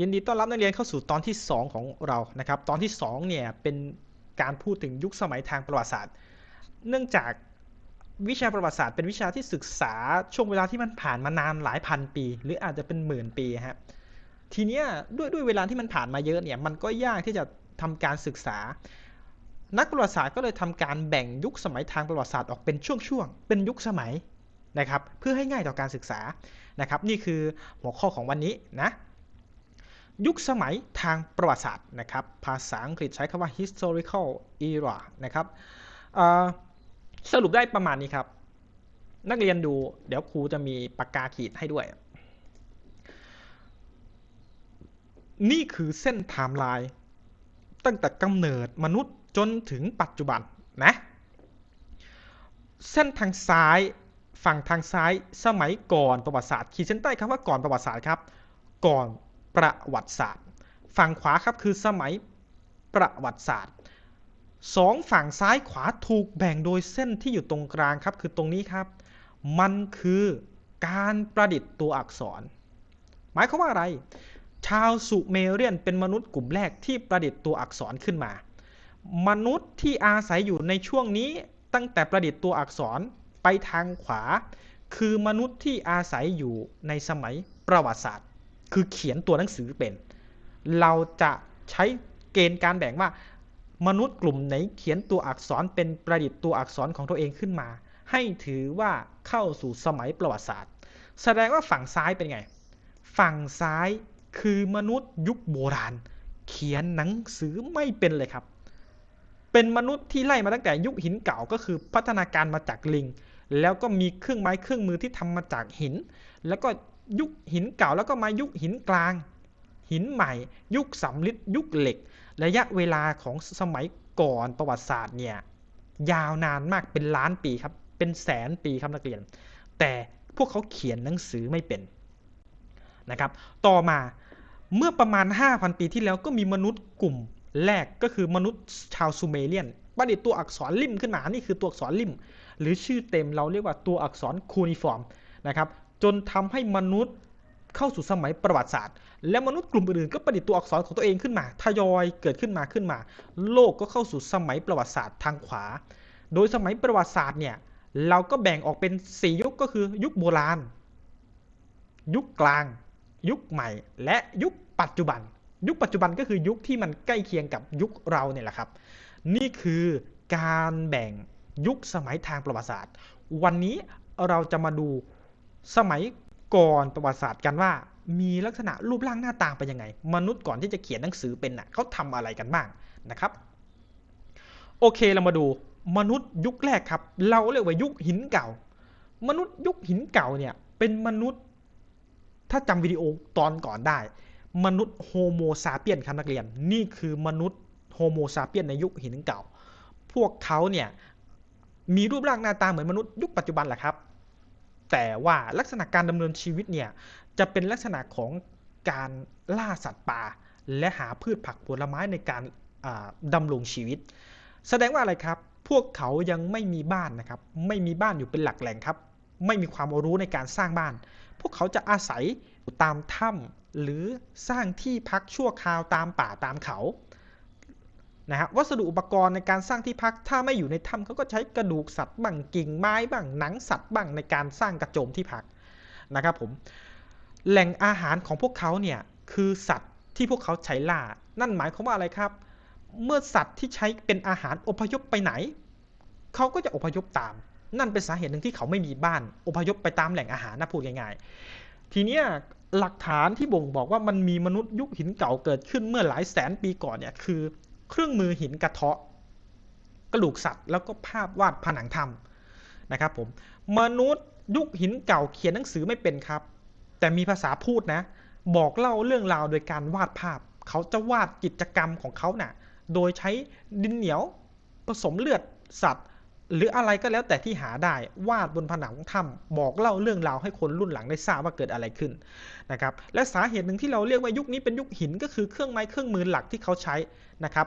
ยินดีต้อนรับนักเรียนเข้าสู่ตอนที่ 2 ของเรานะครับ ตอนที่2เนี่ยเป็นการพูดถึงยุคสมัยทางประวัติศาสตร์ เนื่องจากวิชาประวัติศาสตร์เป็นวิชาที่ศึกษาช่วงเวลาที่มันผ่านมานานหลายพันปี หรืออาจจะเป็นหมื่นปีฮะทีเนี้ยด้วยด้วยเวลาที่มันผ่านมาเยอะเนี่ยมันก็ยากที่จะทำการศึกษา นักประวัติศาสตร์ก็เลยทำการแบ่งยุคสมัยทางประวัติศาสตร์ออกเป็นช่วงๆเป็นยุคสมัยนะครับ เพื่อให้ง่ายต่อการศึกษานะครับ นี่คือหัวข้อของวันนี้นะ ยุคสมัยทางประวัติศาสตร์นะครับ ภาษาอังกฤษใช้คำว่า historical era นะครับสรุปได้ประมาณนี้ครับ นักเรียนดูเดี๋ยวครูจะมีปากกาขีดให้ด้วย นี่คือเส้นไทม์ไลน์ตั้งแต่กำเนิดมนุษย์จนถึงปัจจุบันนะ เส้นทางซ้ายฝั่งทางซ้ายสมัยก่อนประวัติศาสตร์ขีดเส้นใต้คำว่าก่อนประวัติศาสตร์ครับ ก่อน ประวัติศาสตร์ ฝั่งขวาครับคือสมัยประวัติศาสตร์สองฝั่งซ้ายขวาถูกแบ่งโดยเส้นที่อยู่ตรงกลางครับคือตรงนี้ครับ มันคือการประดิษฐ์ตัวอักษร หมายความว่าอะไร ชาวสุเมเรียนเป็นมนุษย์กลุ่มแรกที่ประดิษฐ์ตัวอักษรขึ้นมา มนุษย์ที่อาศัยอยู่ในช่วงนี้ตั้งแต่ประดิษฐ์ตัวอักษรไปทางขวา คือมนุษย์ที่อาศัยอยู่ในสมัยประวัติศาสตร์ คือเขียนตัวหนังสือเป็น เราจะใช้เกณฑ์การแบ่งว่า มนุษย์กลุ่มไหนเขียนตัวอักษรเป็นประดิษฐ์ตัวอักษรของตัวเองขึ้นมา ให้ถือว่าเข้าสู่สมัยประวัติศาสตร์ แสดงว่าฝั่งซ้ายเป็นไง ฝั่งซ้ายคือมนุษย์ยุคโบราณ เขียนหนังสือไม่เป็นเลยครับ เป็นมนุษย์ที่ไล่มาตั้งแต่ยุคหินเก่าก็คือพัฒนาการมาจากลิง แล้วก็มีเครื่องไม้เครื่องมือที่ทำมาจากหิน แล้วก็ ยุคหินเก่าแล้วก็มายุคหินกลาง หินใหม่ ยุคสำลิดยุคเหล็ก ระยะเวลาของสมัยก่อนประวัติศาสตร์เนี่ยยาวนานมากเป็นล้านปีครับ เป็นแสนปีครับนักเรียน แต่พวกเขาเขียนหนังสือไม่เป็นนะครับ ต่อมาเมื่อประมาณ 5,000 ปีที่แล้วก็มีมนุษย์กลุ่มแรกก็คือมนุษย์ชาวซูเมเรียนประดิษฐ์ตัวอักษรริมขึ้นมา นี่คือตัวอักษรริม หรือชื่อเต็มเราเรียกว่าตัวอักษรคูนิฟอร์มนะครับ จนทำให้มนุษย์เข้าสู่สมัยประวัติศาสตร์ และมนุษย์กลุ่มอื่นๆก็ประดิษฐ์ตัวอักษรของตัวเองขึ้นมาทยอยเกิดขึ้นมาขึ้นมา โลกก็เข้าสู่สมัยประวัติศาสตร์ทางขวา โดยสมัยประวัติศาสตร์เนี่ยเราก็แบ่งออกเป็น4ยุคก็คือยุคโบราณ ยุคกลาง ยุคใหม่ และยุคปัจจุบัน ยุคปัจจุบันก็คือยุคที่มันใกล้เคียงกับยุคเราเนี่ยแหละครับ นี่คือการแบ่งยุคสมัยทางประวัติศาสตร์ วันนี้เราจะมาดู สมัยก่อนประวัติศาสตร์กันว่า มีลักษณะรูปร่างหน้าตาเป็นยังไง มนุษย์ก่อนที่จะเขียนหนังสือเป็นน่ะเขาทำอะไรกันบ้างนะครับ โอเคเรามาดูมนุษย์ยุคแรกครับ เราเรียกว่ายุคหินเก่า มนุษย์ยุคหินเก่าเนี่ยเป็นมนุษย์ ถ้าจำวิดีโอตอนก่อนได้ มนุษย์โฮโมซาเปียนครับนักเรียน นี่คือมนุษย์โฮโมซาเปียนในยุคหินเก่า พวกเขาเนี่ยมีรูปร่างหน้าตาเหมือนมนุษย์ยุคปัจจุบันแหละครับ แต่ว่าลักษณะการดำเนินชีวิตเนี่ยจะเป็นลักษณะของการล่าสัตว์ป่า และหาพืชผักผลไม้ในการดำรงชีวิต แสดงว่าอะไรครับ พวกเขายังไม่มีบ้านนะครับ ไม่มีบ้านอยู่เป็นหลักแหล่งครับ ไม่มีความรู้ในการสร้างบ้าน พวกเขาจะอาศัยตามถ้ำหรือสร้างที่พักชั่วคราวตามป่าตามเขา นะฮะวัสดุอุปกรณ์ในการสร้างที่พักถ้าไม่อยู่ในถ้ำเขาก็ใช้กระดูกสัตว์บ้างกิ่งไม้บ้างหนังสัตว์บ้างในการสร้างกระโจมที่พักนะครับผมแหล่งอาหารของพวกเขาเนี่ยคือสัตว์ที่พวกเขาใช้ล่า นั่นหมายความว่าอะไรครับ เมื่อสัตว์ที่ใช้เป็นอาหารอพยพไปไหน เขาก็จะอพยพตาม นั่นเป็นสาเหตุหนึ่งที่เขาไม่มีบ้าน อพยพไปตามแหล่งอาหารนะพูดง่ายๆ ทีเนี้ยหลักฐานที่บ่งบอกว่ามันมีมนุษย์ยุคหินเก่าเกิดขึ้นเมื่อหลายแสนปีก่อนเนี่ยคือ เครื่องมือหินกระเทาะ กระดูกสัตว์แล้วก็ภาพวาดผนังถ้ำนะครับผมมนุษย์ยุคหินเก่าเขียนหนังสือไม่เป็นครับ แต่มีภาษาพูดนะ บอกเล่าเรื่องราวโดยการวาดภาพ เขาจะวาดกิจกรรมของเขานะ่ะโดยใช้ดินเหนียวผสมเลือดสัตว์ หรืออะไรก็แล้วแต่ที่หาได้วาดบนผนังถ้ำบอกเล่าเรื่องราวให้คนรุ่นหลังได้ทราบว่าเกิดอะไรขึ้นนะครับและสาเหตุหนึ่งที่เราเรียกว่ายุคนี้เป็นยุคหินก็คือเครื่องไม้เครื่องมือหลักที่เขาใช้นะครับ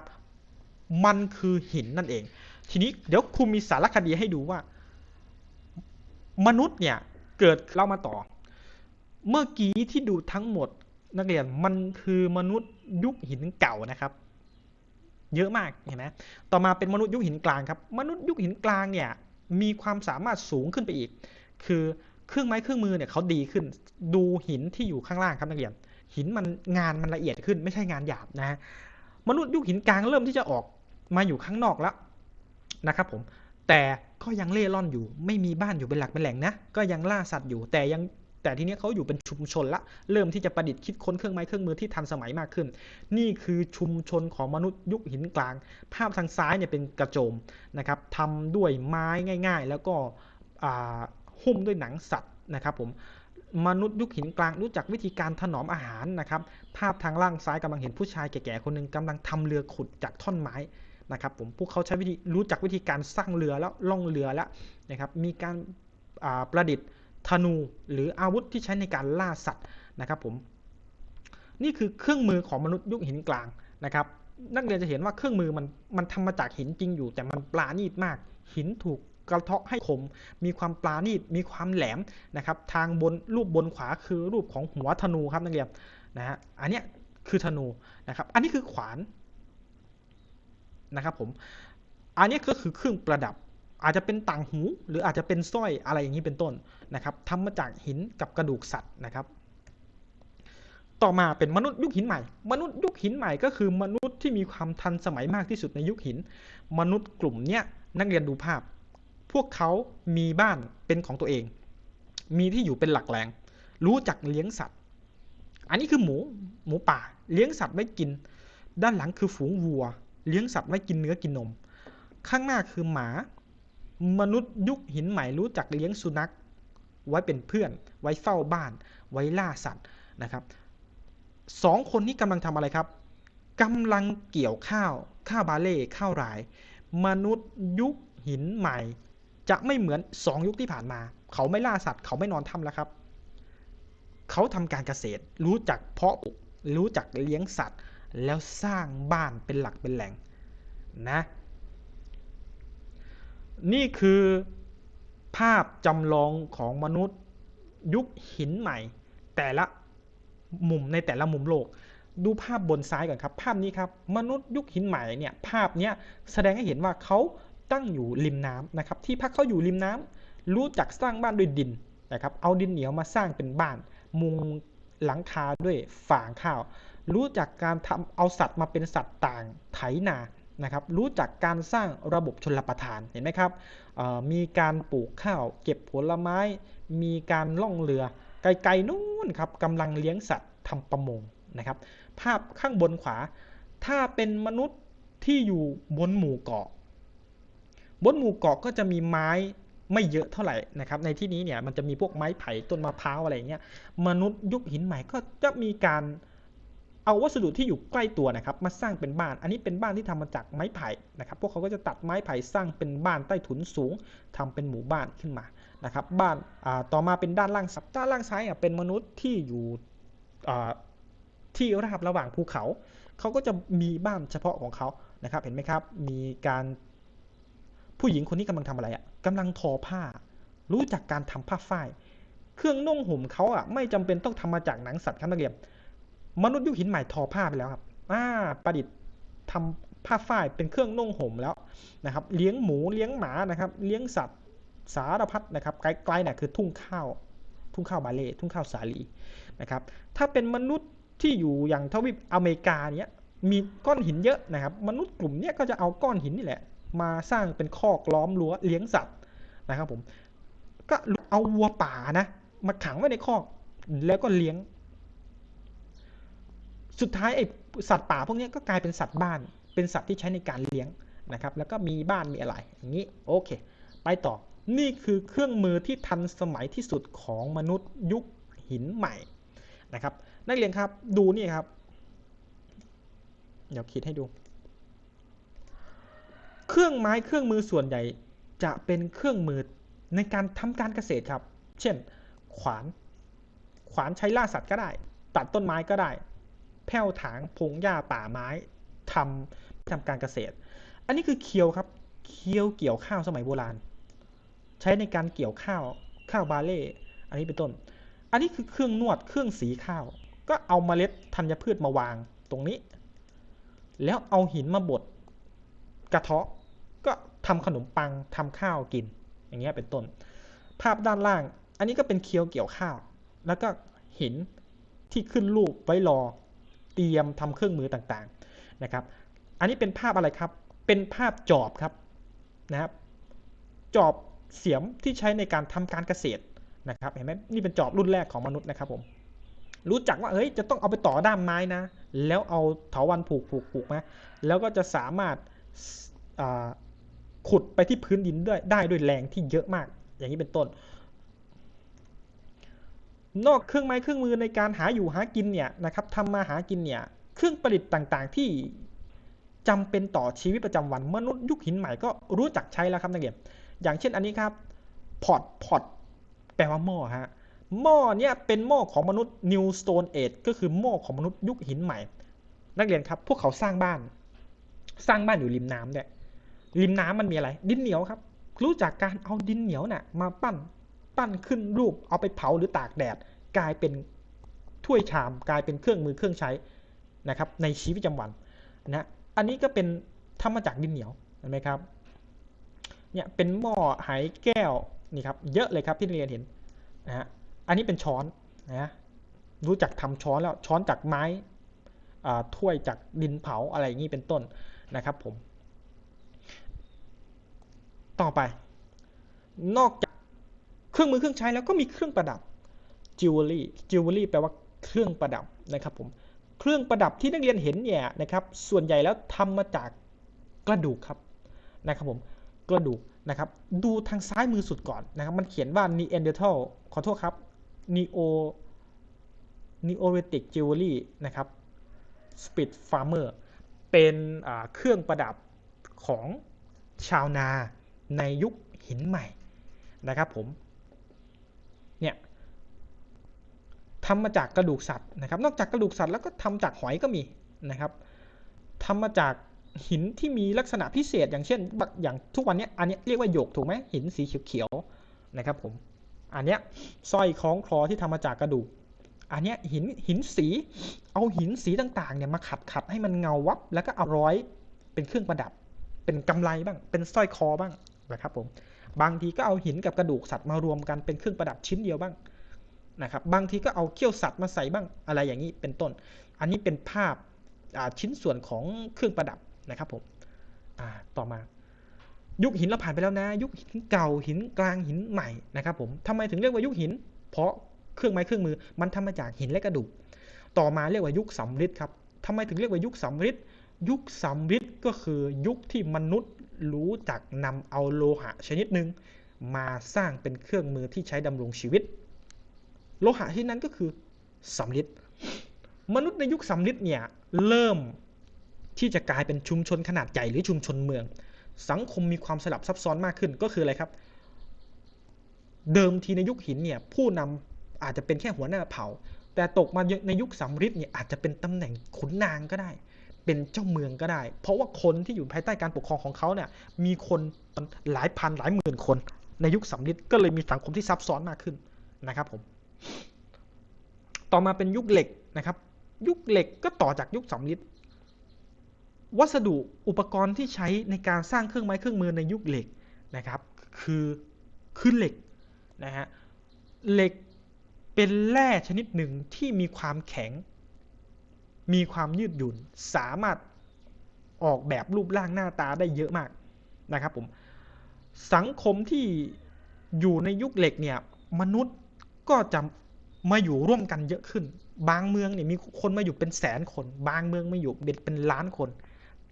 มันคือหินนั่นเอง ทีนี้เดี๋ยวครูมีสารคดีให้ดูว่า มนุษย์เนี่ยเกิดเล่ามาต่อ เมื่อกี้ที่ดูทั้งหมดนักเรียนมันคือมนุษย์ยุคหินเก่านะครับ เยอะมากเห็นไหมต่อมาเป็นมนุษย์ยุคหินกลางครับ มนุษย์ยุคหินกลางเนี่ยมีความสามารถสูงขึ้นไปอีก คือเครื่องไม้เครื่องมือเนี่ยเขาดีขึ้น ดูหินที่อยู่ข้างล่างครับนักเรียน หินมันงานมันละเอียดขึ้น ไม่ใช่งานหยาบนะมนุษย์ยุคหินกลางเริ่มที่จะออกมาอยู่ข้างนอกแล้วนะครับผมแต่ก็ยังเล่ร่อนอยู่ ไม่มีบ้านอยู่เป็นหลักเป็นแหล่งนะ ก็ยังล่าสัตว์อยู่ แต่ยัง แต่ทีนี้เขาอยู่เป็นชุมชนละ เริ่มที่จะประดิษฐ์คิดค้นเครื่องไม้เครื่องมือที่ทันสมัยมากขึ้น นี่คือชุมชนของมนุษย์ยุคหินกลาง ภาพทางซ้ายเนี่ยเป็นกระโจมนะครับทำด้วยไม้ง่าย ๆ แล้วก็หุ้มด้วยหนังสัตว์นะครับผมมนุษย์ยุคหินกลางรู้จักวิธีการถนอมอาหารนะครับ ภาพทางล่างซ้ายกำลังเห็นผู้ชายแก่ๆคนหนึ่งกำลังทำเรือขุดจากท่อนไม้นะครับผมพวกเขาใช้วิธีรู้จักวิธีการสร้างเรือแล้วล่องเรือแล้วนะครับมีการประดิษฐ์ ธนูหรืออาวุธที่ใช้ในการล่าสัตว์นะครับผมนี่คือเครื่องมือของมนุษย์ยุคหินกลางนะครับนักเรียนจะเห็นว่าเครื่องมือมันมันทำมาจากหินจริงอยู่ แต่มันปราณีตมาก หินถูกกระเทาะให้คม มีความปราณีตมีความแหลมนะครับทางบนรูปบนขวาคือรูปของหัวธนูครับนักเรียนนะฮะอันนี้คือธนูนะครับอันนี้คือขวานนะครับผมอันนี้ก็คือเครื่องประดับ อาจจะเป็นต่างหู หรืออาจจะเป็นสร้อยอะไรอย่างนี้เป็นต้นนะครับทำมาจากหินกับกระดูกสัตว์นะครับ ต่อมาเป็นมนุษย์ยุคหินใหม่ มนุษย์ยุคหินใหม่ก็คือมนุษย์ที่มีความทันสมัยมากที่สุดในยุคหิน มนุษย์กลุ่มเนี้ยนักเรียนดูภาพ พวกเขามีบ้านเป็นของตัวเอง มีที่อยู่เป็นหลักแหล่งรู้จักเลี้ยงสัตว์ อันนี้คือหมูหมูป่า เลี้ยงสัตว์ไว้กิน ด้านหลังคือฝูงวัว เลี้ยงสัตว์ไว้กินเนื้อกินนม ข้างหน้าคือหมา มนุษย์ยุคหินใหม่รู้จักเลี้ยงสุนัข ไว้เป็นเพื่อน ไว้เฝ้าบ้าน ไว้ล่าสัตว์นะครับสองคนนี้กำลังทำอะไรครับกำลังเกี่ยวข้าว ข้าวบาเล่ข้าวราย มนุษย์ยุคหินใหม่ จะไม่เหมือนสองยุคที่ผ่านมา เขาไม่ล่าสัตว์ เขาไม่นอนทำแล้วครับ เขาทำการเกษตร รู้จักเพาะปลูกรู้จักเลี้ยงสัตว์ แล้วสร้างบ้านเป็นหลักเป็นแหล่งนะ นี่คือภาพจำลองของมนุษย์ยุคหินใหม่ แต่ละมุมในแต่ละมุมโลก ดูภาพบนซ้ายก่อนครับ ภาพนี้ครับ มนุษย์ยุคหินใหม่เนี่ยภาพนี้แสดงให้เห็นว่าเขาตั้งอยู่ริมน้ำนะครับ ที่พักเขาอยู่ริมน้ำรู้จักสร้างบ้านด้วยดินนะครับ เอาดินเหนียวมาสร้างเป็นบ้าน มุงหลังคาด้วยฝางข้าว รู้จักการทำเอาสัตว์มาเป็นสัตว์ต่างไถนา นะครับรู้จักการสร้างระบบชนประทานเห็นไหมครับมีการปลูกข้าว เก็บผลไม้ มีการล่องเรือ ไกลๆนู่นครับกำลังเลี้ยงสัตว์ทำประมงนะครับ ภาพข้างบนขวา ถ้าเป็นมนุษย์ที่อยู่บนหมู่เกาะ บนหมู่เกาะก็จะมีไม้ไม่เยอะเท่าไหร่นะครับ ในที่นี้เนี่ยมันจะมีพวกไม้ไผ่ต้นมะพร้าวอะไรเงี้ยมนุษย์ยุคหินใหม่ก็จะมีการ เอาวัสดุที่อยู่ใกล้ตัวนะครับมาสร้างเป็นบ้าน อันนี้เป็นบ้านที่ทำมาจากไม้ไผ่นะครับพวกเขาก็จะตัดไม้ไผ่สร้างเป็นบ้านใต้ถุนสูงทำเป็นหมู่บ้านขึ้นมานะครับบ้านต่อมาเป็นด้านล่างซับด้านล่างซ้ายเป็นมนุษย์ที่อยู่ที่ราบระหว่างภูเขา เขาก็จะมีบ้านเฉพาะของเขานะครับเห็นไหมครับมีการผู้หญิงคนนี้กำลังทำอะไรอะกำลังทอผ้า รู้จักการทำผ้าฝ้าย เครื่องนุ่งห่มเขาอะไม่จำเป็นต้องทำมาจากหนังสัตว์ครับนักเรียน มนุษย์ยุคหินใหม่ทอผ้าไปแล้วครับอ่าประดิษฐ์ทำผ้าฝ้ายเป็นเครื่องนุ่งห่มแล้วนะครับ เลี้ยงหมูเลี้ยงหมานะครับ เลี้ยงสัตว์สารพัดนะครับไกลๆเนี่ยคือทุ่งข้าวทุ่งข้าวบาเล่ทุ่งข้าวสาลีนะครับ ถ้าเป็นมนุษย์ที่อยู่อย่างทวีปอเมริกาเนี้ยมีก้อนหินเยอะนะครับ มนุษย์กลุ่มเนี้ยก็จะเอาก้อนหินนี่แหละ มาสร้างเป็นคอกล้อมรั้วเลี้ยงสัตว์นะครับผมก็เอาวัวป่านะมาขังไว้ในคอกแล้วก็เลี้ยง สุดท้ายไอสัตว์ป่าพวกนี้ก็กลายเป็นสัตว์บ้าน เป็นสัตว์ที่ใช้ในการเลี้ยงนะครับ แล้วก็มีบ้านมีอะไรอย่างนี้โอเค ไปต่อนี่คือเครื่องมือที่ทันสมัยที่สุดของมนุษย์ยุคหินใหม่นะครับ นักเรียนครับดูนี่ครับ เดี๋ยวคิดให้ดู เครื่องไม้เครื่องมือส่วนใหญ่จะเป็นเครื่องมือในการทำการเกษตรครับ เช่น ขวาน ขวานใช้ล่าสัตว์ก็ได้ ตัดต้นไม้ก็ได้ แผ่วถางพงหญ้าป่าไม้ทำทำการเกษตร อันนี้คือเคียวครับ เคียวเกี่ยวข้าวสมัยโบราณ ใช้ในการเกี่ยวข้าวข้าวบาเล่ อันนี้เป็นต้น อันนี้คือเครื่องนวดเครื่องสีข้าว ก็เอาเมล็ดธัญพืชมาวางตรงนี้ แล้วเอาหินมาบดกระเทาะก็ทำขนมปังทำข้าวกิน อย่างเงี้ยเป็นต้น ภาพด้านล่าง อันนี้ก็เป็นเคียวเกี่ยวข้าว แล้วก็หินที่ขึ้นรูปไว้รอ เตรียมทำเครื่องมือต่างๆนะครับ อันนี้เป็นภาพอะไรครับ เป็นภาพจอบครับนะครับ จอบเสียมที่ใช้ในการทำการเกษตรนะครับ เห็นไหมนี่เป็นจอบรุ่นแรกของมนุษย์นะครับผม รู้จักว่าเฮ้ยจะต้องเอาไปต่อด้ามไม้นะ แล้วเอาเถาวันผูกผูกผูกมาแล้วก็จะสามารถขุดไปที่พื้นดินด้วยได้ด้วยแรงที่เยอะมาก อย่างนี้เป็นต้น นอกเครื่องไม้เครื่องมือในการหาอยู่หากินเนี่ยนะครับทำมาหากินเนี่ยเครื่องประดิษฐ์ต่างๆ ที่จำเป็นต่อชีวิตประจำวันมนุษย์ยุคหินใหม่ก็รู้จักใช้แล้วครับนักเรียนอย่างเช่นอันนี้ครับพอตพอตแปลว่าหม้อฮะหม้อเนี่ยเป็นหม้อของมนุษย์ New Stone Age ก็คือหม้อของมนุษย์ยุคหินใหม่ นักเรียนครับ พวกเขาสร้างบ้าน สร้างบ้านอยู่ริมน้ำเนี่ยริมน้ำมันมีอะไร ดินเหนียวครับ รู้จักการเอาดินเหนียวน่ะมาปั้น ปั้นขึ้นรูปเอาไปเผาหรือตากแดด กลายเป็นถ้วยชาม กลายเป็นเครื่องมือเครื่องใช้นะครับในชีวิตประจำวันนะอันนี้ก็เป็นทำมาจากดินเหนียวเห็นไหมครับเนี่ยเป็นหม้อไหแก้วนี่ครับเยอะเลยครับที่นักเรียนเห็นนะฮะอันนี้เป็นช้อนนะรู้จักทำช้อนแล้วช้อนจากไม้ถ้วยจากดินเผาอะไรอย่างนี้เป็นต้นนะครับผม ต่อไป นอกจาก เครื่องมือเครื่องใช้แล้วก็มีเครื่องประดับจิวเวลรี่จิวเวลรี่แปลว่าเครื่องประดับนะครับผมเครื่องประดับที่นักเรียนเห็นเนี่ยนะครับ ส่วนใหญ่แล้วทำมาจากกระดูกครับนะครับผมกระดูกนะครับ ดูทางซ้ายมือสุดก่อนนะครับ มันเขียนว่า Neanderthal ขอโทษครับ Neo Neolithic Jewelry นะครับ Spit Farmer เป็นเครื่องประดับของชาวนาในยุคหินใหม่นะครับผม เนี่ยทำมาจากกระดูกสัตว์นะครับ นอกจากกระดูกสัตว์แล้วก็ทำจากหอยก็มีนะครับทำมาจากหินที่มีลักษณะพิเศษ อย่างเช่นอย่างทุกวันนี้อันนี้เรียกว่าหยกถูกไหมหินสีเขียวๆนะครับผมอันเนี้ยสร้อยคล้องคลอที่ทำมาจากกระดูกอันเนี้ยหินหินสีเอาหินสีต่างๆเนี่ยมาขัดขัดให้มันเงาวับ แล้วก็เอาร้อยเป็นเครื่องประดับ เป็นกำไลบ้าง เป็นสร้อยคอบ้างนะครับผม บางทีก็เอาหินกับกระดูกสัตว์มารวมกันเป็นเครื่องประดับชิ้นเดียวบ้างนะครับบางทีก็เอาเขี้ยวสัตว์มาใส่บ้างอะไรอย่างนี้เป็นต้น อันนี้เป็นภาพชิ้นส่วนของเครื่องประดับนะครับผมต่อมา ยุคหินเราผ่านไปแล้วนะ ยุคหินเก่าหินกลางหินใหม่นะครับผมทำไมถึงเรียกว่ายุคหิน เพราะเครื่องไม้เครื่องมือ มันทำมาจากหินและกระดูก ต่อมาเรียกว่ายุคสำริดครับทำไมถึงเรียกว่ายุคสำริดยุคสำริดก็คือยุคที่มนุษย์ รู้จักนำเอาโลหะชนิดหนึ่งมาสร้างเป็นเครื่องมือที่ใช้ดำรงชีวิต โลหะที่นั้นก็คือสำริดมนุษย์ในยุคสำริดเนี่ยเริ่มที่จะกลายเป็นชุมชนขนาดใหญ่หรือชุมชนเมือง สังคมมีความสลับซับซ้อนมากขึ้นก็คืออะไรครับ เดิมทีในยุคหินเนี่ยผู้นำอาจจะเป็นแค่หัวหน้าเผ่า แต่ตกมาในยุคสำริดเนี่ยอาจจะเป็นตำแหน่งขุนนางก็ได้ เป็นเจ้าเมืองก็ได้ เพราะว่าคนที่อยู่ภายใต้การปกครองของเขาเนี่ยมีคนหลายพันหลายหมื่นคน ในยุคสำริดก็เลยมีสังคมที่ซับซ้อนมากขึ้นนะครับผมต่อมาเป็นยุคเหล็กนะครับ ยุคเหล็กก็ต่อจากยุคสำริดวัสดุอุปกรณ์ที่ใช้ในการสร้างเครื่องไม้เครื่องมือในยุคเหล็กนะครับ คือคือเหล็กนะฮะเหล็กเป็นแร่ชนิดหนึ่งที่มีความแข็ง มีความยืดหยุ่นสามารถออกแบบรูปร่างหน้าตาได้เยอะมากนะครับผมสังคมที่อยู่ในยุคเหล็กเนี่ยมนุษย์ก็จะมาอยู่ร่วมกันเยอะขึ้น บางเมืองเนี่ยมีคนมาอยู่เป็นแสนคน บางเมืองมาอยู่เป็นล้านคน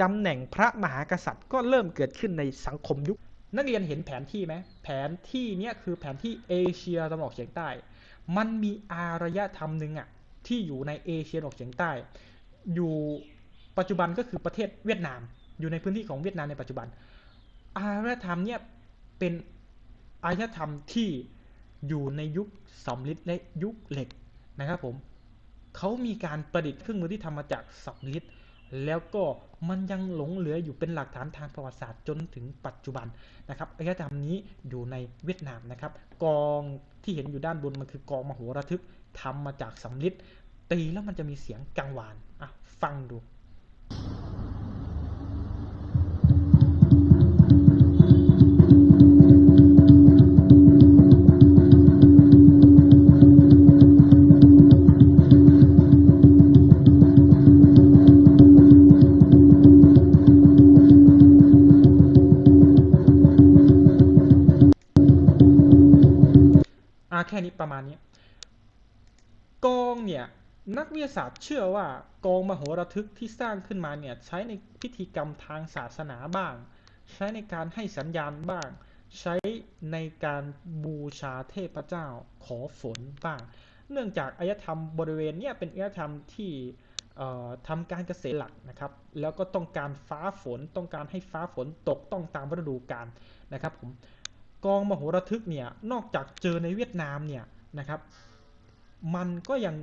ตำแหน่งพระมหากษัตริย์ก็เริ่มเกิดขึ้นในสังคมยุค นักเรียนเห็นแผนที่ไหมแผนที่เนี้ยคือแผนที่เอเชียตะวันออกเฉียงใต้ มันมีอารยธรรมหนึ่งอะ ที่อยู่ในเอเชียตะวันออกเฉียงใต้ อยู่ปัจจุบันก็คือประเทศเวียดนาม อยู่ในพื้นที่ของเวียดนามในปัจจุบัน อารยธรรมเนี่ยเป็นอารยธรรมที่อยู่ในยุคสำริดและยุคเหล็กนะครับผมเขามีการประดิษฐ์เครื่องมือที่ทำมาจากสำริดแล้วก็มันยังหลงเหลืออยู่เป็นหลักฐานทางประวัติศาสตร์จนถึงปัจจุบันนะครับอารยธรรมนี้อยู่ในเวียดนามนะครับ กองที่เห็นอยู่ด้านบนมันคือกองมโหระทึก ทำมาจากสำริดตีแล้วมันจะมีเสียงกังวานอะฟังดูอ่าแค่นี้ประมาณนี้ กองเนี่ยนักวิทยา ศาสตร์เชื่อว่ากองมโหระทึกที่สร้างขึ้นมาเนี่ยใช้ในพิธีกรรมทางศาสนาบ้าง ใช้ในการให้สัญญาณบ้าง ใช้ในการบูชาเทพเจ้าขอฝนบ้าง เนื่องจากอารยธรรมบริเวณเนี่ยเป็นอารยธรรมที่เอ่อทำการเกษตรหลักนะครับ แล้วก็ต้องการฟ้าฝนต้องการให้ฟ้าฝนตกต้องตามฤดูกาลนะครับผมกองมโหระทึกเนี่ยนอกจากเจอในเวียดนามเนี่ยนะครับ มันก็ยัง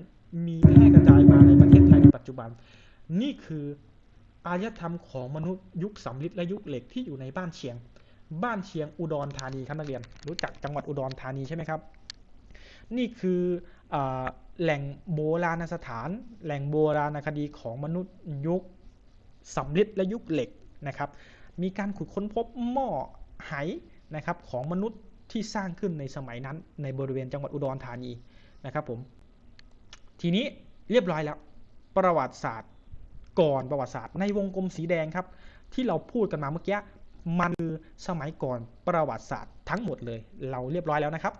มีแพร่กระจายมาในประเทศไทยในปัจจุบัน นี่คืออารยธรรมของมนุษย์ยุคสำริดและยุคเหล็กที่อยู่ในบ้านเชียง บ้านเชียงอุดรธานีครับนักเรียน รู้จักจังหวัดอุดรธานีใช่ไหมครับ นี่คืออแหล่งโบราณสถาน แหล่งโบราณคดีของมนุษย์ยุคสำริดและยุคเหล็กนะครับ มีการขุดค้นพบหม้อไหนะครับของมนุษย์ที่สร้างขึ้นในสมัยนั้นในบริเวณจังหวัดอุดรธานีนะครับผม ทีนี้เรียบร้อยแล้ว ประวัติศาสตร์ก่อนประวัติศาสตร์ ในวงกลมสีแดงครับ ที่เราพูดกันมาเมื่อกี้มันคือสมัยก่อนประวัติศาสตร์ทั้งหมดเลย เราเรียบร้อยแล้วนะครับ